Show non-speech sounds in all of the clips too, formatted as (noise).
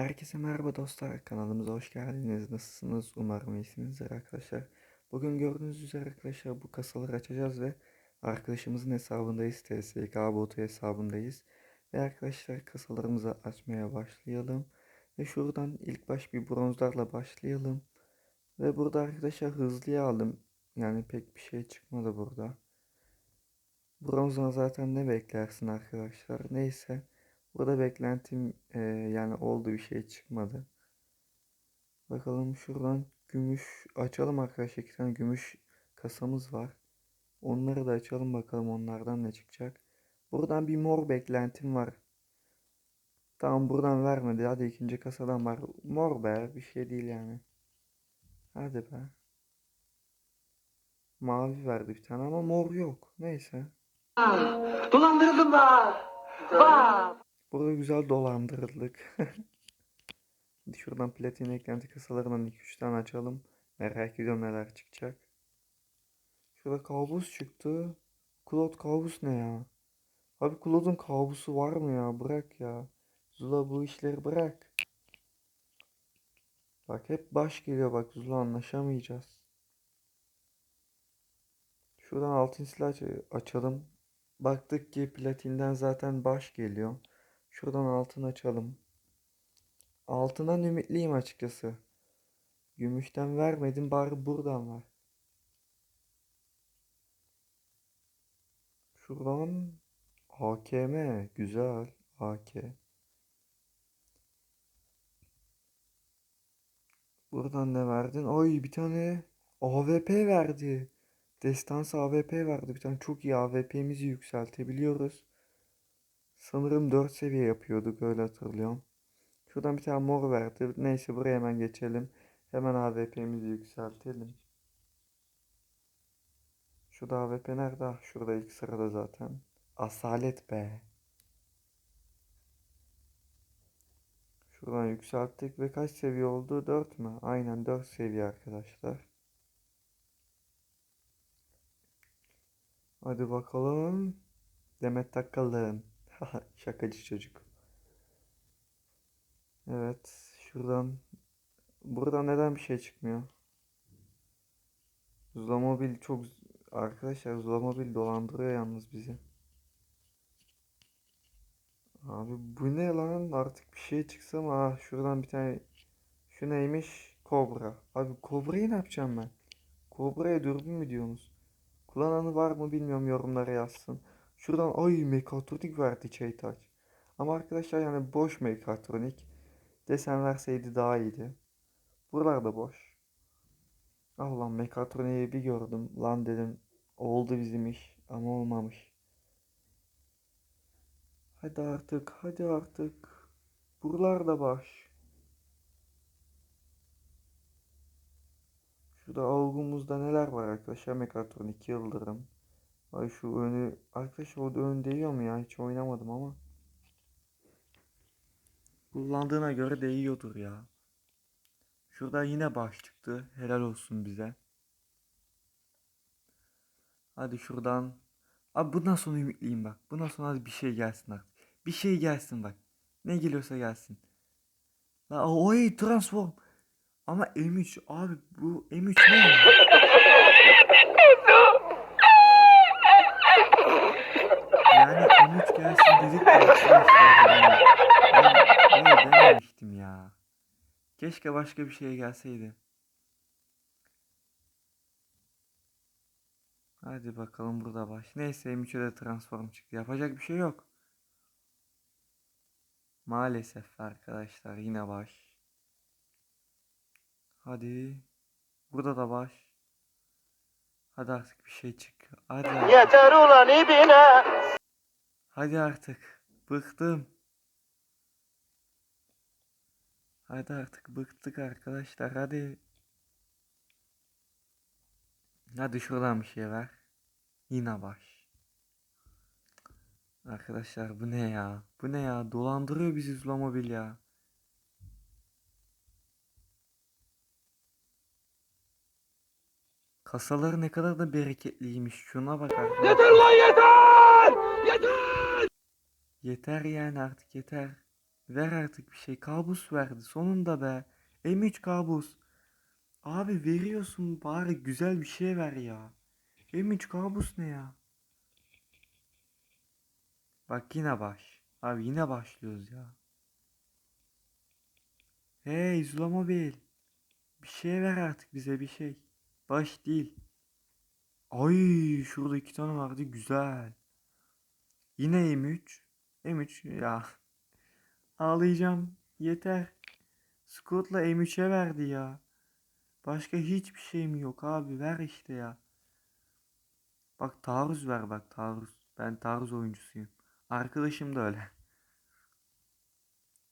Herkese merhaba dostlar. Kanalımıza hoş geldiniz. Nasılsınız? Umarım iyisinizdir arkadaşlar. Bugün gördüğünüz üzere arkadaşlar bu kasaları açacağız ve arkadaşımızın hesabındayız. TSK botu hesabındayız. Ve arkadaşlar kasalarımızı açmaya başlayalım. Ve şuradan ilk baş bir bronzlarla başlayalım. Ve burada arkadaşlar hızlıya aldım. Yani pek bir şey çıkmadı burada. Bronzdan zaten ne beklersin arkadaşlar. Neyse. Burada beklentim e, yani oldu bir şey çıkmadı. Bakalım şuradan gümüş açalım arkadaşlar. İki tane gümüş kasamız var. Onları da açalım bakalım onlardan ne çıkacak. Buradan bir mor beklentim var. Tamam buradan vermedi. Hadi ikinci kasadan var. Mor be bir şey değil yani. Hadi be. Mavi verdi bir tane ama mor yok. Neyse. Dolandırıldım ben. Bak. Burada güzel dolandırıldık. (laughs) Şuradan platin eklenti kasalarından 2-3 tane açalım. Merak ediyorum neler çıkacak. Şurada kabus çıktı. Claude kabus ne ya? Abi Claude'un kabusu var mı ya? Bırak ya. Zula bu işleri bırak. Bak hep baş geliyor bak Zula anlaşamayacağız. Şuradan altın silah aç- açalım. Baktık ki platinden zaten baş geliyor. Şuradan altın açalım. Altından ümitliyim açıkçası. Gümüşten vermedim bari buradan ver. Şuradan AKM güzel AK. Buradan ne verdin? Ay bir tane AWP verdi. Destansı AWP verdi. Bir tane çok iyi AWP'mizi yükseltebiliyoruz. Sanırım 4 seviye yapıyorduk öyle hatırlıyorum. Şuradan bir tane mor verdi. Neyse buraya hemen geçelim. Hemen AWP'mizi yükseltelim. Şurada AWP nerede? Ah, Şurada ilk sırada zaten. Asalet be. Şuradan yükselttik ve kaç seviye oldu? 4 mü? Aynen 4 seviye arkadaşlar. Hadi bakalım. Demet Akalın. (laughs) Şakacı çocuk. Evet. Şuradan. Buradan neden bir şey çıkmıyor? Zulamobil çok... Arkadaşlar Zulamobil dolandırıyor yalnız bizi. Abi bu ne lan? Artık bir şey çıksa mı? Ah şuradan bir tane... Şu neymiş? Kobra. Abi Kobra'yı ne yapacağım ben? Kobra'ya dürbün mü diyorsunuz? Kullananı var mı bilmiyorum yorumlara yazsın. Şuradan ay mekatronik verdi Çeytaç. Ama arkadaşlar yani boş mekatronik. Desen verseydi daha iyiydi. Buralar da boş. Allah mekatroniği bir gördüm. Lan dedim oldu bizim iş ama olmamış. Hadi artık hadi artık. Buralar da boş. Şurada avlumuzda neler var arkadaşlar? Mekatronik Yıldırım. Ay şu önü arkadaşlar o ön değiyor mu ya? Hiç oynamadım ama. Kullandığına göre değiyordur ya. Şurada yine baş çıktı. Helal olsun bize. Hadi şuradan. Abi bundan sonra ümitliyim bak. Bundan sonra bir şey gelsin artık. Bir şey gelsin bak. Ne geliyorsa gelsin. La oy transform. Ama M3 abi bu M3 ne ya? Yani M3 gelsin dedik de arkadaşlar yani. Ben böyle dememiştim ya. Keşke başka bir şey gelseydi. Hadi bakalım burada baş. Neyse M3'e de transform çıktı. Yapacak bir şey yok. Maalesef arkadaşlar yine baş. Hadi. Burada da baş. Hadi artık bir şey çık. Hadi. artık. Yeter ulan ibine. Hadi artık. Bıktım. Hadi artık bıktık arkadaşlar. Hadi. Hadi şuradan bir şey ver. Yine baş. Arkadaşlar bu ne ya? Bu ne ya? Dolandırıyor bizi Zulamobil ya. Kasaları ne kadar da bereketliymiş. Şuna bak arkadaşlar. Yeter lan yeter. Yeter. Yeter yani artık yeter. Ver artık bir şey. Kabus verdi. Sonunda be. M3 kabus. Abi veriyorsun bari güzel bir şey ver ya. M3 kabus ne ya? Bak yine baş. Abi yine başlıyoruz ya. Hey Zulamobil. Bir şey ver artık bize bir şey. Baş değil. Ay şurada iki tane vardı güzel. Yine M3. M3 ya. Ağlayacağım. Yeter. Scott'la M3'e verdi ya. Başka hiçbir şeyim yok abi. Ver işte ya. Bak taarruz ver bak taarruz. Ben taarruz oyuncusuyum. Arkadaşım da öyle.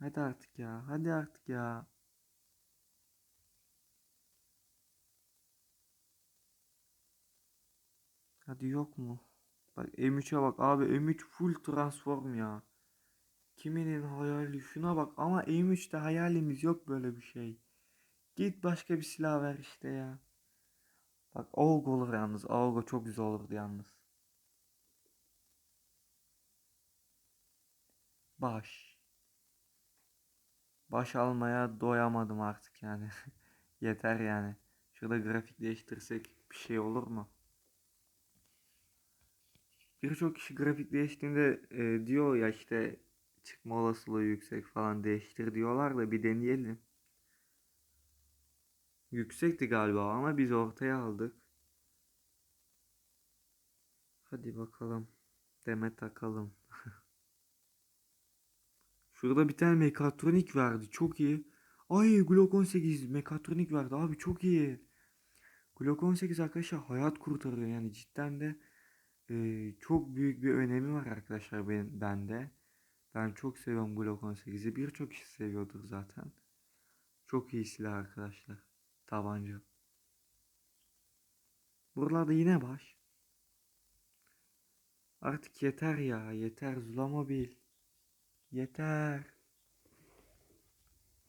Hadi artık ya. Hadi artık ya. Hadi yok mu? Bak M3'e bak abi M3 full transform ya. Kiminin hayali şuna bak ama M3'te hayalimiz yok böyle bir şey. Git başka bir silah ver işte ya. Bak AUG olur yalnız. AUG çok güzel olurdu yalnız. Baş. Baş almaya doyamadım artık yani. (laughs) Yeter yani. Şurada grafik değiştirsek bir şey olur mu? Birçok kişi grafik değiştiğinde e, diyor ya işte çıkma olasılığı yüksek falan değiştir diyorlar da bir deneyelim. Yüksekti galiba ama biz ortaya aldık. Hadi bakalım. Deme takalım. (laughs) Şurada bir tane mekatronik verdi. Çok iyi. Ay Glock 18 mekatronik verdi. Abi çok iyi. Glock 18 arkadaşlar hayat kurtarıyor. Yani cidden de e, çok büyük bir önemi var arkadaşlar ben, bende. Ben çok seviyorum Glock 18'i. Birçok kişi seviyordur zaten. Çok iyi silah arkadaşlar. Tabanca. Buralarda yine baş. Artık yeter ya. Yeter Zulamobil. Yeter.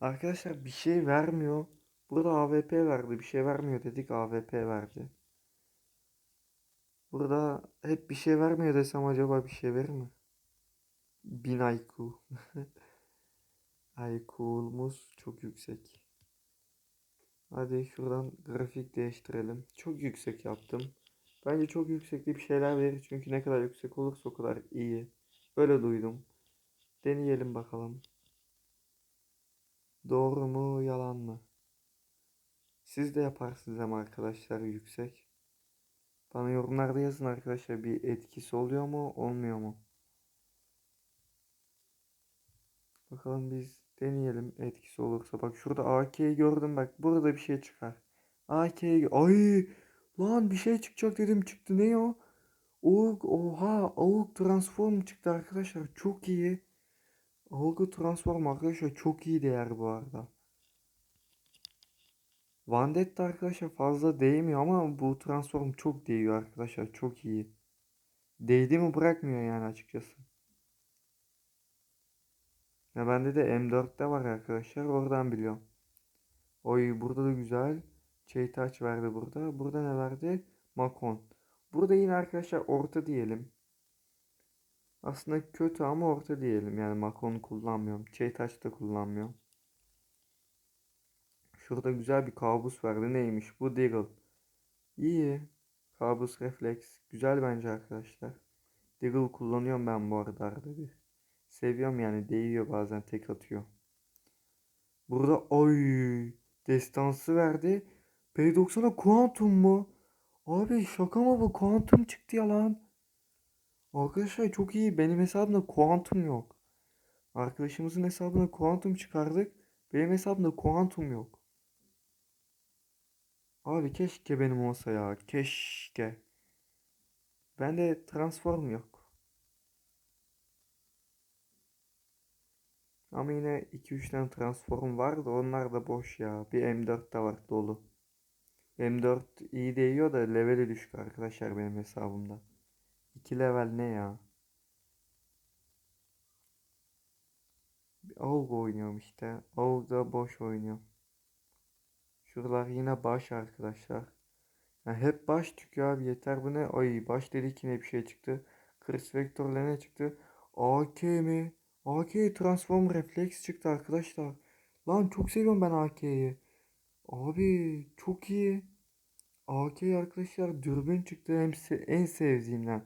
Arkadaşlar bir şey vermiyor. Burada AWP verdi. Bir şey vermiyor dedik AWP verdi. Burada hep bir şey vermiyor desem acaba bir şey verir mi? 1000 IQ. (laughs) IQ'umuz çok yüksek. Hadi şuradan grafik değiştirelim. Çok yüksek yaptım. Bence çok yüksekli bir şeyler verir. Çünkü ne kadar yüksek olursa o kadar iyi. Öyle duydum. Deneyelim bakalım. Doğru mu yalan mı? Siz de yaparsınız ama arkadaşlar yüksek. Bana yorumlarda yazın arkadaşlar bir etkisi oluyor mu olmuyor mu? Bakalım biz deneyelim etkisi olursa. Bak şurada AK'yi gördüm bak burada bir şey çıkar. AK'yi ay lan bir şey çıkacak dedim çıktı ne o? Oğuk oha Oğuk transform çıktı arkadaşlar çok iyi. Oğuk transform arkadaşlar çok iyi değer bu arada. Vandetta arkadaşlar fazla değmiyor ama bu transform çok değiyor arkadaşlar çok iyi. Değdi mi bırakmıyor yani açıkçası. Ya bende de M4'te var arkadaşlar oradan biliyorum. Oy burada da güzel. Çeytaç verdi burada. Burada ne verdi? Makon. Burada yine arkadaşlar orta diyelim. Aslında kötü ama orta diyelim. Yani Makon kullanmıyorum. Çeytaç da kullanmıyorum. Şurada güzel bir kabus verdi. Neymiş bu? Deagle. İyi. Kabus refleks. Güzel bence arkadaşlar. Deagle kullanıyorum ben bu arada arada bir. Seviyorum yani değiyor bazen tek atıyor. Burada oy destansı verdi. P90'a kuantum mu? Abi şaka mı bu? Kuantum çıktı ya lan. Arkadaşlar çok iyi. Benim hesabımda kuantum yok. Arkadaşımızın hesabına kuantum çıkardık. Benim hesabımda kuantum yok. Abi keşke benim olsa ya. Keşke. Bende transform yok. Ama yine 2-3 tane transform var da onlar da boş ya. Bir M4 de var dolu. M4 iyi değiyor da leveli düşük arkadaşlar benim hesabımda. 2 level ne ya? AUG oynuyorum işte. AUG'da boş oynuyorum. Şuralar yine baş arkadaşlar. Ya hep baş çıkıyor abi yeter bu ne? Ay baş dedik yine bir şey çıktı. Chris Vector'la ne çıktı? AK mi? AK transform refleks çıktı arkadaşlar. Lan çok seviyorum ben AK'yi. Abi çok iyi. AK arkadaşlar dürbün çıktı hem se- en sevdiğimden.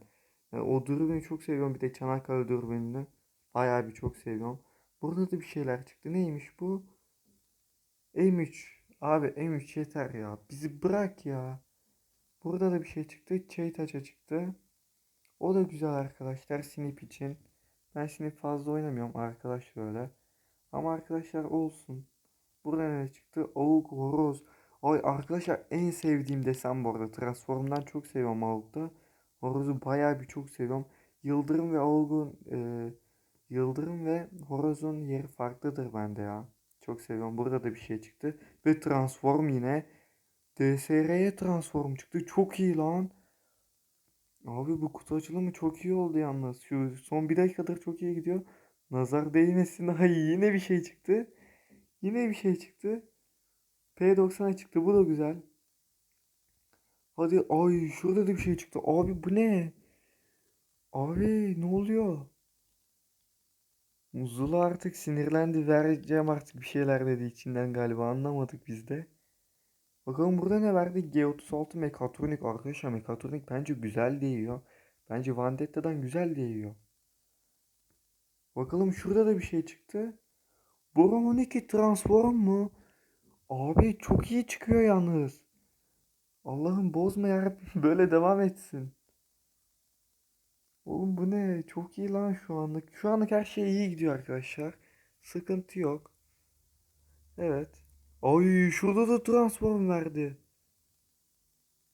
Yani o dürbünü çok seviyorum bir de Çanakkale dürbününü. Bayağı bir çok seviyorum. Burada da bir şeyler çıktı. Neymiş bu? M3. Abi M3 yeter ya. Bizi bırak ya. Burada da bir şey çıktı. Çeytaça çıktı. O da güzel arkadaşlar Snip için. Ben Snip fazla oynamıyorum arkadaş öyle. Ama arkadaşlar olsun. Burada ne çıktı? Avuk, horoz. Ay arkadaşlar en sevdiğim desem bu arada. Transform'dan çok seviyorum Avuk'ta. Horozu bayağı bir çok seviyorum. Yıldırım ve Avuk'un e, Yıldırım ve Horoz'un yeri farklıdır bende ya. Çok seviyorum. Burada da bir şey çıktı. Ve Transform yine. DSR'ye Transform çıktı. Çok iyi lan. Abi bu kutu açılımı çok iyi oldu yalnız. Şu son bir dakikadır çok iyi gidiyor. Nazar değmesin. (laughs) Ay yine bir şey çıktı. Yine bir şey çıktı. P90 çıktı. Bu da güzel. Hadi ay şurada da bir şey çıktı. Abi bu ne? Abi ne oluyor? Zula artık sinirlendi. Vereceğim artık bir şeyler dedi içinden galiba. Anlamadık biz de. Bakalım burada ne verdi? G36 Mekatronik. Arkadaşlar Mekatronik bence güzel değiyor. Bence Vendetta'dan güzel değiyor. Bakalım şurada da bir şey çıktı. Boron 12 Transform mu? Abi çok iyi çıkıyor yalnız. Allah'ım bozma yarabbim (laughs) böyle devam etsin. Oğlum bu ne? Çok iyi lan şu anlık. Şu anlık her şey iyi gidiyor arkadaşlar. Sıkıntı yok. Evet. Ay şurada da transform verdi.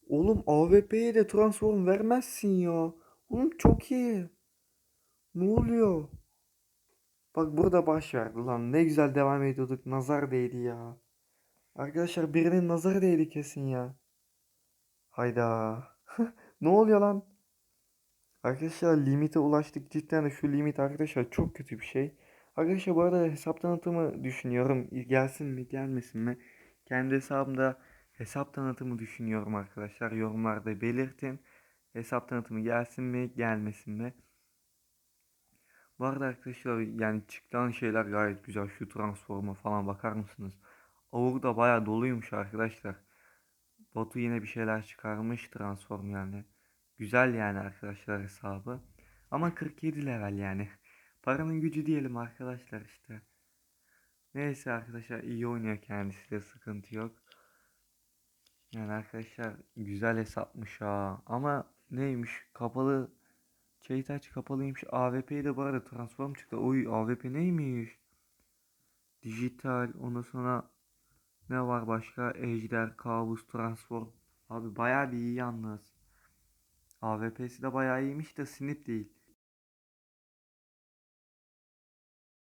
Oğlum AWP'ye de transform vermezsin ya. Oğlum çok iyi. Ne oluyor? Bak burada baş verdi lan. Ne güzel devam ediyorduk. Nazar değdi ya. Arkadaşlar birinin nazarı değdi kesin ya. Hayda. (laughs) Ne oluyor lan? Arkadaşlar limite ulaştık. Cidden de şu limit arkadaşlar çok kötü bir şey. Arkadaşlar bu arada hesap tanıtımı düşünüyorum. Gelsin mi gelmesin mi? Kendi hesabımda hesap tanıtımı düşünüyorum arkadaşlar. Yorumlarda belirtin. Hesap tanıtımı gelsin mi gelmesin mi? Bu arada arkadaşlar yani çıkan şeyler gayet güzel. Şu transforma falan bakar mısınız? Avuk da baya doluymuş arkadaşlar. Batu yine bir şeyler çıkarmış transform yani. Güzel yani arkadaşlar hesabı. Ama 47 level yani. Paranın gücü diyelim arkadaşlar işte. Neyse arkadaşlar iyi oynuyor kendisi de sıkıntı yok. Yani arkadaşlar güzel hesapmış ha. Ama neymiş kapalı Çeytaç kapalıymış. AWP'yi de bu arada transform çıktı. Oy AWP neymiş? Dijital ondan sonra ne var başka? Ejder, Kabus, Transform. Abi bayağı bir iyi yalnız. AWP'si de bayağı iyiymiş de snip değil.